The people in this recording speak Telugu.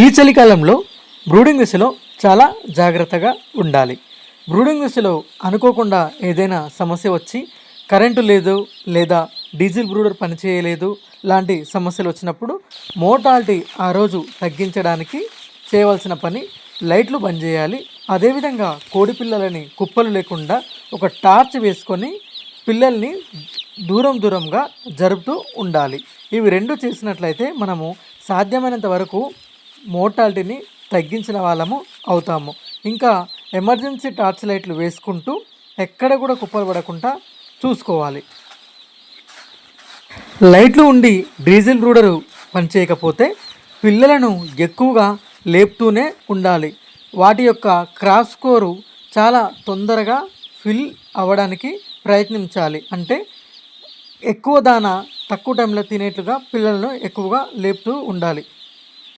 ఈ చలికాలంలో బ్రూడింగ్ దశలో చాలా జాగ్రత్తగా ఉండాలి. బ్రూడింగ్ దశలో అనుకోకుండా ఏదైనా సమస్య వచ్చి కరెంటు లేదు లేదా డీజిల్ బ్రూడర్ పనిచేయలేదు లాంటి సమస్యలు వచ్చినప్పుడు మోర్టాలిటీ ఆ రోజు తగ్గించడానికి చేయవలసిన పని లైట్లు బంద్ చేయాలి. అదేవిధంగా కోడి పిల్లలని కుప్పలు లేకుండా ఒక టార్చ్ వేసుకొని పిల్లల్ని దూరం దూరంగా జరుపుతూ ఉండాలి. ఇవి రెండు చేసినట్లయితే మనము సాధ్యమైనంత వరకు మోర్టాలిటీని తగ్గించిన వాళ్ళము అవుతాము. ఇంకా ఎమర్జెన్సీ టార్చ్ లైట్లు వేసుకుంటూ ఎక్కడ కూడా కుప్పలు పడకుండా చూసుకోవాలి. లైట్లు ఉండి డీజిల్ రూడరు పనిచేయకపోతే పిల్లలను ఎక్కువగా లేపుతూనే ఉండాలి. వాటి యొక్క క్రాస్ స్కోరు చాలా తొందరగా ఫిల్ అవ్వడానికి ప్రయత్నించాలి. అంటే ఎక్కువ దాన తక్కువ టైంలో తినేట్లుగా పిల్లలను ఎక్కువగా లేపుతూ ఉండాలి.